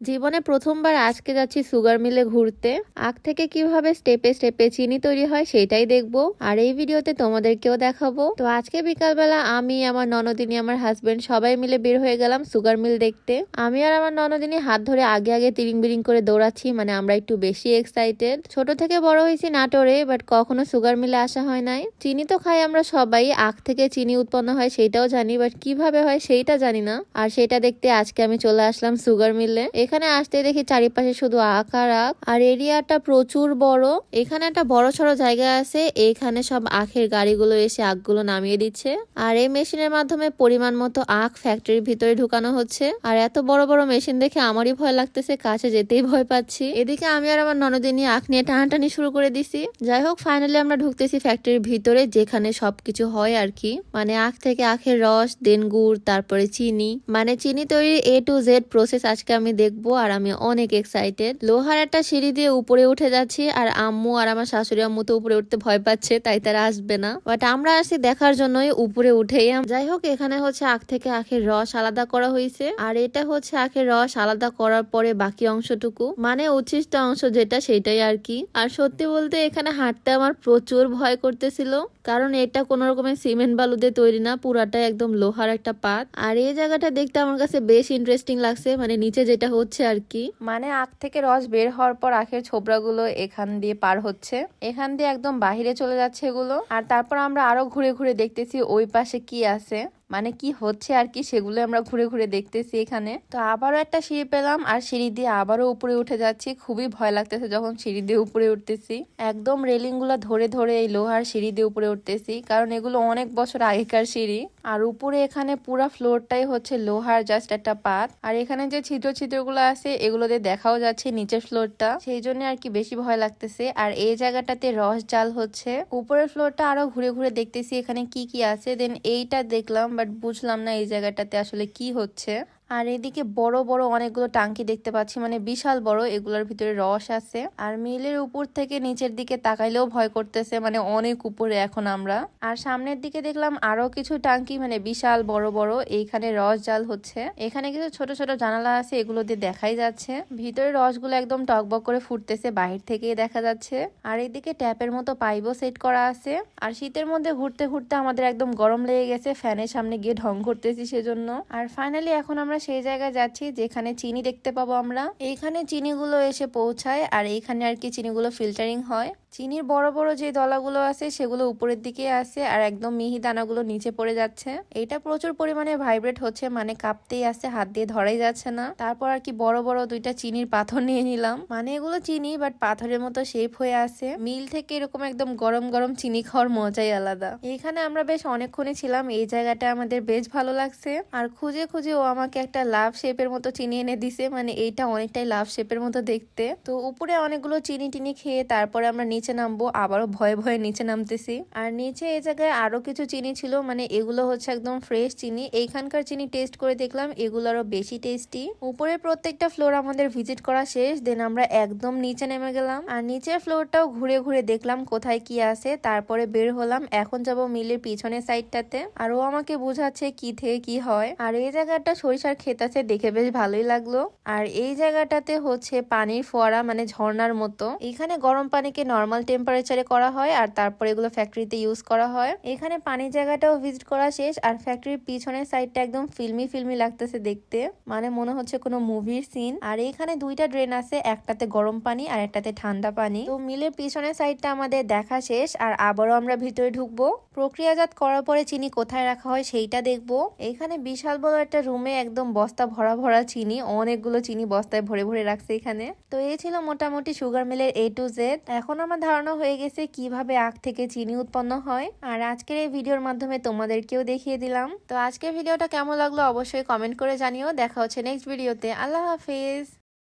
জীবনে প্রথমবার আজকে যাচ্ছি সুগার মিলে ঘুরতে। আখ থেকে কীভাবে স্টেপে স্টেপে চিনি তৈরি হয় সেটাই দেখব। আর এই ভিডিওতে তোমাদেরকেও দেখাবো। তো আজকে বিকালবেলা আমি, আমার ননদিনী, আমার হাজবেন্ড সবাই মিলে বের হয়ে গেলাম সুগার মিল দেখতে। আমি আর আমার ননদিনী হাত ধরে আগে আগে তিরিং বিরিং করে দৌড়াচ্ছি মানে আমরা একটু বেশি এক্সাইটেড ছোট থেকে বড় হয়েছি নাটোরে বাট কখনো সুগার মিলে আসা হয় নাই। চিনি তো খাই আমরা সবাই আখ থেকে চিনি উৎপন্ন হয় সেটাও জানি বাট কীভাবে হয় সেইটা জানি না। আর সেটা দেখতে আজকে আমি চলে আসলাম সুগার মিলে। এখানে আসতে দেখি চারিপাশে শুধু আখ আর আখ আর এরিয়াটা প্রচুর বড়। এখানে একটা বড় সড়ো জায়গা আছে, এখানে সব আখের গাড়িগুলো এসে আখগুলো নামিয়ে দিচ্ছে। আর এই মেশিনের মাধ্যমে পরিমাণ মতো আখ ফ্যাক্টরির ভিতরে ঢুকানো হচ্ছে। আর এত বড় বড় মেশিন দেখে আমারই ভয় লাগতেছে, কাছে যেতেই ভয় পাচ্ছি। এদিকে আমি আর আমার ননদিনী আখ নিয়ে টানাটানি শুরু করে দিছি। যাই হোক ফাইনালি আমরা ঢুকতেছি ফ্যাক্টরির ভিতরে, যেখানে সবকিছু হয় আর কি। মানে আখ থেকে আখের রস, দেন গুড়, তারপরে চিনি। মানে চিনি তৈরির এ টু জেড প্রসেস আজকে আমি দেখব। আর আমি অনেক এক্সাইটেড লোহার একটা সিঁড়ি দিয়ে উপরে উঠে যাচ্ছি আর আম্মু আর আমার শাশুড়ি আম্মু তো উপরে উঠতে ভয় পাচ্ছে, তাই তারা আসবে না। বাট আমরা আসি দেখার জন্যই উপরে উঠেই। যাই হোক, এখানে হচ্ছে আখ থেকে আখের রস আলাদা করা হয়েছে আর এটা হচ্ছে আখের রস আলাদা করার পরে বাকি অংশটুকু। মানে উচ্ছিষ্ট অংশ যেটা সেটাই আর কি। আর সত্যি বলতে এখানে হাঁটতে আমার প্রচুর ভয় করতেছিল। কারণ এটা কোন রকমের সিমেন্ট বালু দিয়ে তৈরি না, পুরাটা একদম লোহার একটা পাত। আর এই জায়গাটা দেখতে আমার কাছে বেশ ইন্টারেস্টিং লাগছে মানে নিচে যেটা হচ্ছে আর কি। মানে আখ থেকে রস বের হওয়ার পর আখের ছোবরাগুলো এখান দিয়ে পার হচ্ছে। এখান দিয়ে একদম বাহিরে চলে যাচ্ছে এগুলো। আর তারপর আমরা আরও ঘুরে ঘুরে দেখতেছি ওই পাশে কি আছে। মানে কি হচ্ছে আর কি সেগুলো আমরা ঘুরে ঘুরে দেখতেছি এখানে। তো আবারও একটা সিঁড়ি পেলাম আর সিঁড়ি দিয়ে আবারও উপরে উঠে যাচ্ছি। খুবই ভয় লাগতেছে যখন সিঁড়ি দিয়ে উপরে উঠতেছি। একদম রেলিংগুলা ধরে ধরে এই লোহার সিঁড়ি দিয়ে উপরে উঠতেছি, কারণ এগুলো অনেক বছর আগেকার সিঁড়ি। আর উপরে এখানে পুরা ফ্লোরটাই হচ্ছে লোহার জাস্ট একটা পাত আর এখানে যে ছিদ্র ছিদ্রগুলো আছে, এগুলো দিয়ে দেখাও যাচ্ছে নিচের ফ্লোরটা। সেই জন্য আর কি বেশি ভয় লাগতেছে। আর এই জায়গাটাতে রস জাল হচ্ছে। উপরের ফ্লোরটা আরও ঘুরে ঘুরে দেখতেছি এখানে কি কি আছে। দেন এইটা দেখলাম বাট বুঝলাম না এই জায়গাটাতে আসলে কি হচ্ছে। আর এদিকে বড় বড় অনেকগুলো টাঙ্কি দেখতে পাচ্ছি মানে বিশাল বড়, এগুলোর ভিতরে রস আছে। আর মিলের উপর থেকে নিচের দিকে তাকাইলেও ভয় করতেছে মানে অনেক উপরে এখন আমরা। আর সামনের দিকে দেখলাম আরও কিছু টাঙ্কি মানে বিশাল, বড় বড়, এইখানে রস জাল হচ্ছে। এখানে কিছু ছোট ছোট জানালা আছে, এগুলো দিয়ে দেখাই যাচ্ছে। ভিতরে রসগুলো একদম টকবক করে ফুটতেছে বাহির থেকেই দেখা যাচ্ছে। আর এদিকে ট্যাপের মতো পাইপও সেট করা আছে। আর শীতের মধ্যে ঘুরতে ঘুরতে আমাদের একদম গরম লেগে গেছে, ফ্যানের সামনে গিয়ে ঢং করতেছি সেজন্য। আর ফাইনালি এখন আমরা সেই জায়গায় যাচ্ছি যেখানে চিনি দেখতে পাবো আমরা। এইখানে চিনিগুলো এসে পৌঁছায় আর এইখানে আর কি চিনিগুলো ফিল্টারিং হয়। চিনির বড় বড় যে দলাগুলো আছে সেগুলো উপরের দিকে আছে আর একদম মিহি দানাগুলো নিচে পড়ে যাচ্ছে। এটা প্রচুর পরিমাণে ভাইব্রেট হচ্ছে মানে কাঁপতেই আছে হাত দিয়ে ধরাই যাচ্ছে না। তারপর আর কি বড় বড় দুইটা চিনির পাথর নিয়ে নিলাম। মানে এগুলো চিনি বাট পাথরের মতো শেপ হয়ে আছে মিল থেকে এরকম একদম গরম গরম চিনি খাওয়ার মজাই আলাদা। এখানে আমরা বেশ অনেকক্ষণই ছিলাম, এই জায়গাটা আমাদের বেশ ভালো লাগছে। আর খুঁজে খুঁজে ও আমাকে একটা লাভ শেপের মতো চিনি এনে দিছে মানে এইটা অনেকটাই লাভ শেপের মতো দেখতে। তো উপরে অনেকগুলো চিনি টিনি খেয়ে তারপরে আমরা নিচে নামবো, আবারও ভয়ে ভয়ে নিচে নামতেছি। আর নিচে এই জায়গায় আরও কিছু চিনি ছিল মানে এগুলো হচ্ছে একদম ফ্রেশ চিনি। এইখানকার চিনি টেস্ট করে দেখলাম, এগুলো আরও বেশি টেস্টি। উপরে প্রত্যেকটা ফ্লোর আমাদের ভিজিট করা শেষ, দেন আমরা একদম নিচে নেমে গেলাম। আর নিচের ফ্লোরটাও ঘুরে ঘুরে দেখলাম কোথায় কি আছে, তারপরে বের হলাম, এখন যাব মিলের পিছনের সাইডটাতে। আর ও আমাকে বুঝাচ্ছে কি থেকে কি হয়। আর এই জায়গাটা সরিষার আছে, দেখে বেশ ভালোই লাগল। আর এই জায়গাটাতে হচ্ছে পানির ফোয়ারা মানে ঝর্ণার মতো। এখানে গরম পানিকে নর্মাল টেম্পারেচারে করা হয় আর তারপরে এগুলো ফ্যাক্টরিতে ইউজ করা হয়। এখানে পানির জায়গাটাও ভিজিট করা শেষ আর ফ্যাক্টরির পিছনের সাইডটা একদম ফিল্মি ফিল্মি লাগতেছে দেখতে। মানে মনে হচ্ছে কোনো মুভির সিন আর এখানে দুইটা ড্রেন আছে, একটাতে গরম পানি আর একটাতে ঠান্ডা পানি। তো মিলের পিছনের সাইডটা আমাদের দেখা শেষ আর আবারও আমরা ভিতরে ঢুকবো। প্রক্রিয়াজাত করার পরে চিনি কোথায় রাখা হয় সেইটা দেখব। এখানে বিশাল বড় একটা রুমে একদম বস্তা ভরা ভরা চিনি, অনেকগুলো চিনি বস্তায় ভরে ভরে রাখছে এখানে। তো এই ছিল মোটামুটি সুগার মিলের এ টু জেড এখন আমার ধারণা হয়ে গেছে কীভাবে আখ থেকে চিনি উৎপন্ন হয়। আর আজকের এই ভিডিওর মাধ্যমে তোমাদেরকেও দেখিয়ে দিলাম। তো আজকের ভিডিওটা কেমন লাগল অবশ্যই কমেন্ট করে জানিও। দেখা হচ্ছে নেক্সট ভিডিওতে আল্লাহ হাফিজ।